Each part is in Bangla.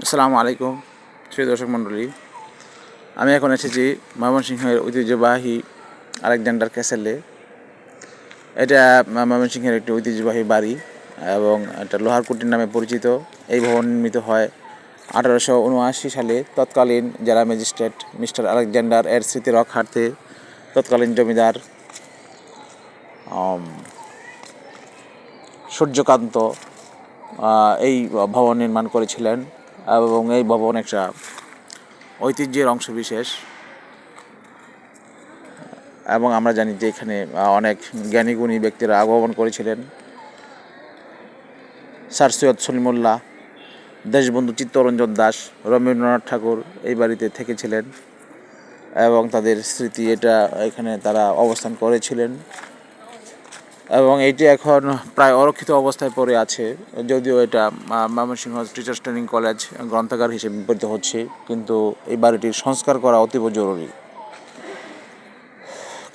আসসালামু আলাইকুম শ্রী দর্শক মণ্ডলী। আমি এখন এসেছি ময়মনসিংহের ঐতিহ্যবাহী আলেকজান্ডার ক্যাসেলে। এটা ময়মনসিংহের একটি ঐতিহ্যবাহী বাড়ি এবং এটা লোহার কুটির নামে পরিচিত। এই ভবন নির্মিত হয় আঠারোশো উনআশি সালে। তৎকালীন জেলা ম্যাজিস্ট্রেট মিস্টার আলেকজান্ডার এর স্মৃতি রক্ষার্থে তৎকালীন জমিদার সূর্যকান্ত এই ভবন নির্মাণ করেছিলেন। এবং এই ভবন একটা ঐতিহ্যের অংশ বিশেষ। এবং আমরা জানি যে এখানে অনেক জ্ঞানী গুণী ব্যক্তিরা আগমন করেছিলেন। স্যার সৈয়দ সলিমুল্লাহ, দেশবন্ধু চিত্তরঞ্জন দাস, রবীন্দ্রনাথ ঠাকুর এই বাড়িতে থেকেছিলেন এবং তাদের স্মৃতি এটা এখানে তারা অবস্থান করেছিলেন। এবং এটি এখন প্রায় অরক্ষিত অবস্থায় পড়ে আছে। যদিও এটা ময়মনসিংহ টিচার্স ট্রেনিং কলেজ গ্রন্থাগার হিসেবে ব্যবহৃত হচ্ছে, কিন্তু এই বাড়িটির সংস্কার করা অতীব জরুরি।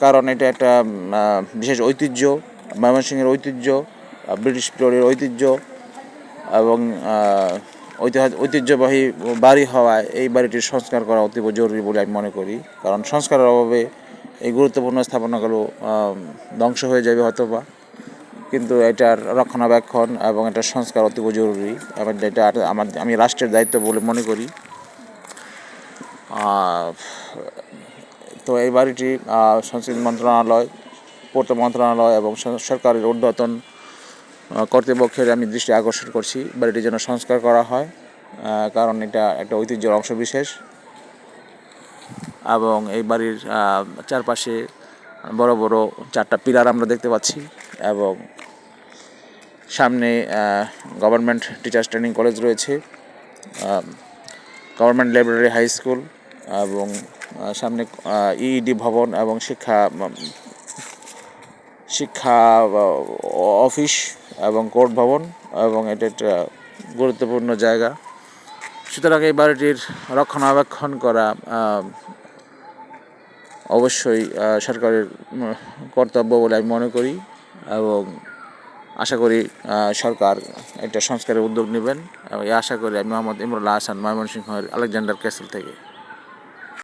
কারণ এটা একটা বিশেষ ঐতিহ্য, ময়মনসিংহের ঐতিহ্য ব্রিটিশ পিরিয়ডের ঐতিহ্য এবং ঐতিহ্যবাহী বাড়ি হওয়ায় এই বাড়িটির সংস্কার করা অতীব জরুরি বলে আমি মনে করি। কারণ সংস্কারের অভাবে এই গুরুত্বপূর্ণ স্থাপনাগুলো ধ্বংস হয়ে যাবে হয়তোবা। কিন্তু এটার রক্ষণাবেক্ষণ এবং এটার সংস্কার অতীব জরুরি। এবং এটা আমার, আমি রাষ্ট্রের দায়িত্ব বলে মনে করি। তো এই বাড়িটি সংস্কৃতি মন্ত্রণালয় পূর্ত মন্ত্রণালয় এবং সরকারের ঊর্ধ্বতন কর্তৃপক্ষের আমি দৃষ্টি আকর্ষণ করছি। বাড়িটি যেন সংস্কার করা হয়। কারণ এটা একটা ঐতিহ্যের অংশ বিশেষ এবং এই বাড়ির চারপাশে বড় বড় চারটা পিলার আমরা দেখতে পাচ্ছি এবং সামনে গভর্নমেন্ট টিচার্স ট্রেনিং কলেজ রয়েছে গভর্নমেন্ট লাইব্রেরি হাই স্কুল এবং সামনে ইইডি ভবন এবং শিক্ষা শিক্ষা অফিস এবং কোর্ট ভবন এবং এটা একটা গুরুত্বপূর্ণ জায়গা। সুতরাং এই বাড়িটির রক্ষণাবেক্ষণ করা অবশ্যই সরকারের কর্তব্য বলে আমি মনে করি এবং আশা করি সরকার একটা সংস্কারের উদ্যোগ নেবেন। এবং এই আশা করি আমি মোহাম্মদ ইমরুল্লাহ হাসান ময়মনসিংহের আলেকজান্ডার ক্যাসেল থেকে।